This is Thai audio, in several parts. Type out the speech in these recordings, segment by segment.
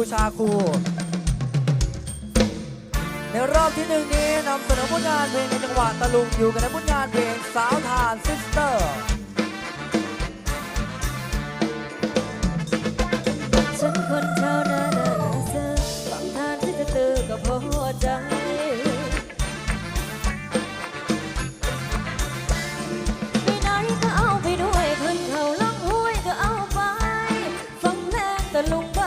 บูชาครูในรอบที่หนึ่งนี้นำเสนอผลงานเพลงในจังหวะตะลุงอยู่กันในผลงานเพลงสาวทานซิสเตอร์ฉันคนชาวนาหน้าเสือฟังทานที่จะตื่นก็พอใจไปไหนก็เอาไปด้วยขึ้นเขาล่องห้วยก็เอาไป ฟังเพลงตะลุง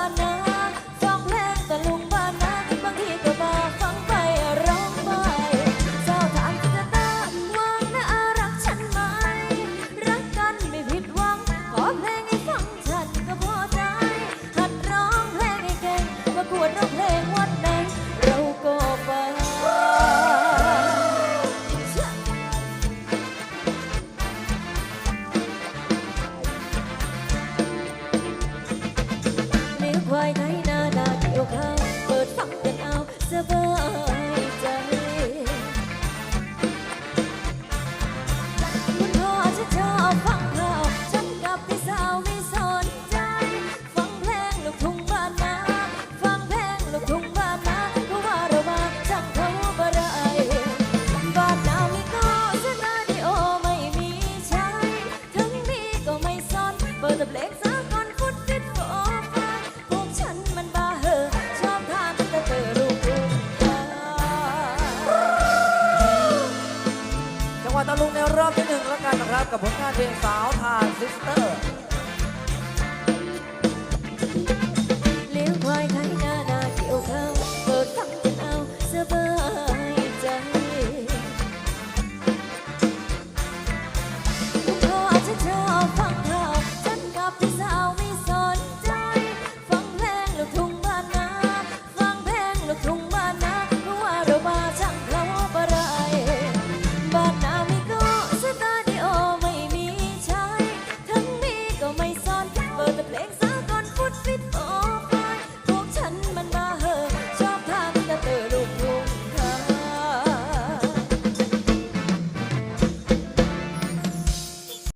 นาเข้าเปิดฟังกันเอาสบายใจคุณพ่อฉันชอบฟังข่าฉันกับพี่สาวไม่สนใจ ฟังเพลงลูกทุ่งบ้านนาฟังเพลงลูกทุ่งบ้านนาเพราะว่าเรามาจังเขาบ่ได้บ้านนาไมีก็สนาดิโอไม่มีใช้ ถึงมีก็ไม่สนเปิดแต่เพลง วะตะลุงในรอบที่หนึ่งแล้วกันนะครับ กับผลงานเพลงสาวทานซิสเตอร์